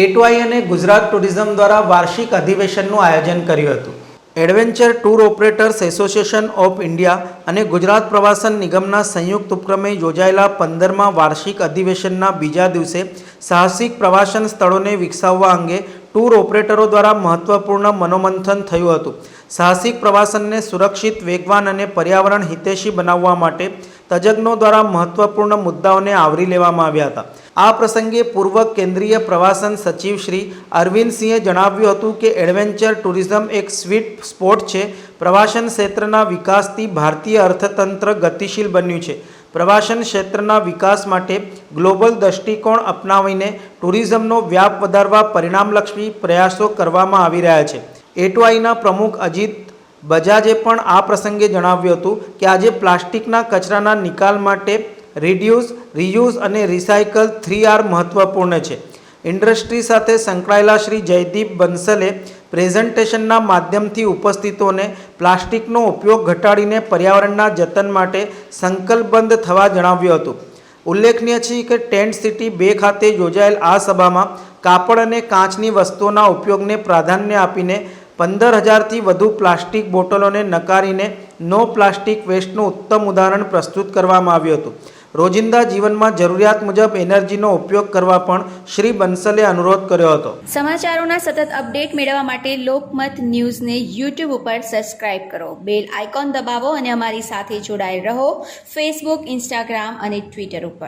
એટવાઈ અને ગુજરાત ટુરિઝમ દ્વારા વાર્ષિક અધિવેશનનું આયોજન કર્યું હતું. Adventure tour operators association of India અને ગુજરાત પ્રવાસન નિગમના સંયુક્ત ઉપક્રમે યોજાયેલા પંદરમા વાર્ષિક અધિવેશનના બીજા દિવસે સાહસિક પ્રવાસન સ્થળોને વિકસાવવા અંગે ટૂર ઓપરેટરો દ્વારા મહત્વપૂર્ણ મનોમંથન થયું હતું. સાહસિક પ્રવાસનને સુરક્ષિત, વેગવાન અને પર્યાવરણ હિતેશી બનાવવા માટે તજજ્ઞો દ્વારા મહત્વપૂર્ણ મુદ્દાઓને આવરી લેવામાં આવ્યા હતા. આ પ્રસંગે પૂર્વ કેન્દ્રીય પ્રવાસન સચિવ શ્રી અરવિંદસિંહે જણાવ્યું હતું કે એડવેન્ચર ટુરિઝમ એક સ્વીટ સ્પોટ છે. પ્રવાસન ક્ષેત્રના વિકાસથી ભારતીય અર્થતંત્ર ગતિશીલ બન્યું છે. પ્રવાસન ક્ષેત્રના વિકાસ માટે ગ્લોબલ દૃષ્ટિકોણ અપનાવીને ટુરિઝમનો વ્યાપ વધારવા પરિણામલક્ષી પ્રયાસો કરવામાં આવી રહ્યા છે. એટવાઈના પ્રમુખ અજીત બજાજે પણ આ પ્રસંગે જણાવ્યું હતું કે આજે પ્લાસ્ટિકના કચરાના નિકાલ માટે રિડ્યુસ રિયુઝ અને રિસાયકલ થ્રી આર મહત્વપૂર્ણ છે. ઇન્ડસ્ટ્રી સાથે સંકળાયેલા શ્રી જયદીપ બંસલે પ્રેઝન્ટેશનના માધ્યમથી ઉપસ્થિતોને પ્લાસ્ટિકનો ઉપયોગ ઘટાડીને પર્યાવરણના જતન માટે સંકલ્પબંધ થવા જણાવ્યું હતું. ઉલ્લેખનીય છે કે ટેન્ટ સિટી બે ખાતે યોજાયેલ આ સભામાં કાપડ અને કાચની વસ્તુઓના ઉપયોગને પ્રાધાન્ય આપીને પંદર હજારથી વધુ પ્લાસ્ટિક બોટલોને નકારીને નો પ્લાસ્ટિક વેસ્ટનું ઉત્તમ ઉદાહરણ પ્રસ્તુત કરવામાં આવ્યું હતું. રોજિંદા જીવનમાં જરૂરિયાત મુજબ એનર્જીનો ઉપયોગ કરવા પણ શ્રી બંસલે અનુરોધ કર્યો હતો. સમાચારોના સતત અપડેટ મેળવવા માટે લોકમત ન્યૂઝને યુટ્યુબ ઉપર સબસ્ક્રાઇબ કરો. બેલ આઇકોન દબાવો અને અમારી સાથે જોડાયેલ રહો. ફેસબુક, ઇન્સ્ટાગ્રામ અને ટ્વિટર ઉપર.